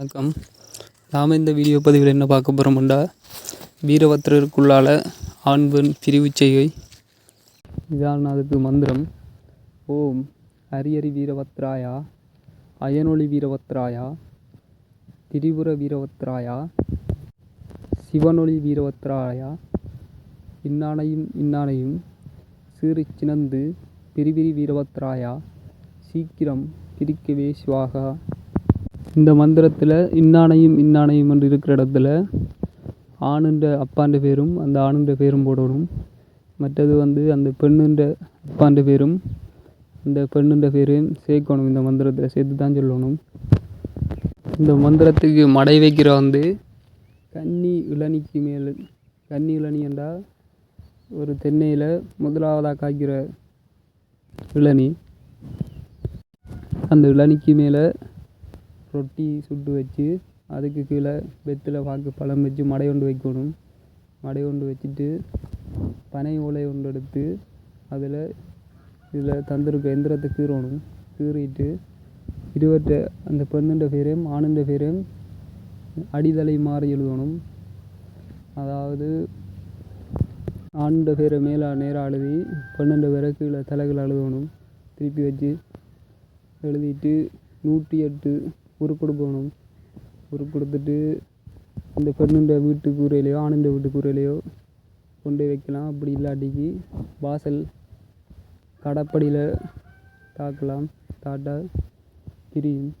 வணக்கம். நாம் இந்த வீடியோ பதிவில் என்ன பார்க்க போகிறோம்டா வீரபத்திரருக்குள்ளால ஆண் பெண் பிரிவு செய்கை. இதான் அதுக்கு மந்திரம். ஓம் ஹரியரி வீரபத்ராயா அயனொளி வீரபத்ராயா திரிபுர வீரபத்ராயா சிவனொளி வீரபத்ராயா இன்னானையும் இன்னானையும் சீறி சினந்து பிரிவிரி வீரபத்ராயா சீக்கிரம் பிரிக்கவே சிவாகா. இந்த மந்திரத்தில் இன்னானையும் இன்னானையும் என்று இருக்கிற இடத்துல ஆணுன்ற அப்பான்ற பேரும் அந்த ஆணுன்ற பேரும் போடணும். மற்றது வந்து அந்த பெண்ணுன்ற அப்பான்ற பேரும் அந்த பெண்ணுன்ற பேரையும் சேர்க்கணும். இந்த மந்திரத்தில் சேர்த்து தான் சொல்லணும். இந்த மந்திரத்துக்கு மடை வைக்கிற வந்து கன்னி இளநிக்கு மேல் கன்னி இளநி என்றால் ஒரு தென்னையில் முதலாவதாக காய்க்கிற இளநி. அந்த இளநிக்கு மேலே ரொட்டி சுட்டு வச்சு அதுக்கு கீழே வெற்றில பாக்கு பழம் வச்சு மடை ஒன்று வைக்கணும். மடை ஒன்று வச்சுட்டு பனை ஓலை ஒன்று எடுத்து அதில் இதில் தந்திருக்க எந்திரத்தை கீறணும். கீறிட்டு இருவற்ற அந்த பெண்ணுன்ற பேரையும் ஆணுன்ற பேரையும் அடிதலை மாறி எழுதணும். அதாவது ஆணுன்ற பேரை மேலே நேராக எழுதி பெண்ணுன்ற பேரை கீழே தலைகள் எழுதணும் திருப்பி வச்சு எழுதிட்டு நூற்றி எட்டு உருக்கொடுக்கணும் உருக்கொடுத்துட்டு அந்த பெண்ணுன்ற வீட்டு கூரையிலையோ ஆணுன்ற வீட்டு கூரையிலையோ கொண்டு வைக்கலாம். அப்படி இல்லாட்டிக்கு வாசல் கடப்படியில் தாக்கலாம். தாட்டா பிரியும்.